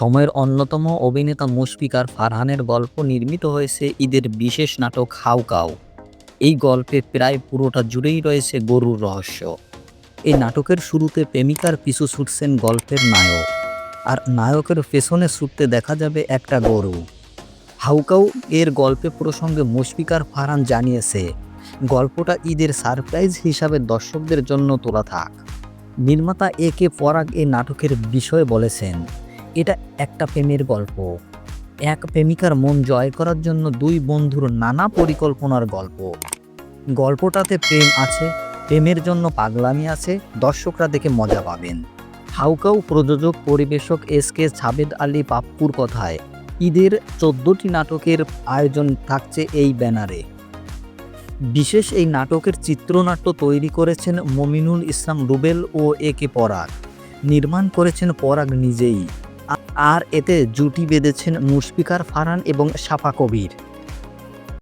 সময়ের অন্যতম অভিনেতা মুশফিকার ফারহানের গল্প নির্মিত হয়েছে ঈদের বিশেষ নাটক হাউকাউ এই গল্পে প্রায় পুরোটা জুড়েই রয়েছে গরুর রহস্য। এই নাটকের শুরুতে প্রেমিকার পিছু ছুটছেন গল্পের নায়ক। আর নায়কের পেছনে ছুটতে দেখা যাবে একটা গরু। হাউকাউ এর গল্পে প্রসঙ্গে মুশফিকার ফারহান জানিয়েছে, গল্পটা ঈদের সারপ্রাইজ হিসাবে দর্শকদের জন্য তোলা থাক। নির্মাতা এ কে পরাগ এই নাটকের বিষয়ে বলেছেন এটা একটা প্রেমের গল্প। এক প্রেমিকার মন জয় করার জন্য দুই বন্ধুর নানা পরিকল্পনার গল্প। গল্পটাতে প্রেম আছে, প্রেমের জন্য পাগলামি আছে, দর্শকরা দেখে মজা পাবেন। হাউকাউ প্রযোজক, পরিবেশক এস কে ছাবেদ আলী পাপ্পুর কথায়, ঈদের চোদ্দটি নাটকের আয়োজন থাকছে এই ব্যানারে। বিশেষ এই নাটকের চিত্রনাট্য তৈরি করেছেন মমিনুল ইসলাম রুবেল ও এ কে পরাগ। নির্মাণ করেছেন পরাগ নিজেই। আর এতে জুটি বেঁধেছেন মুশফিকার ফারান এবং সাফা কবির।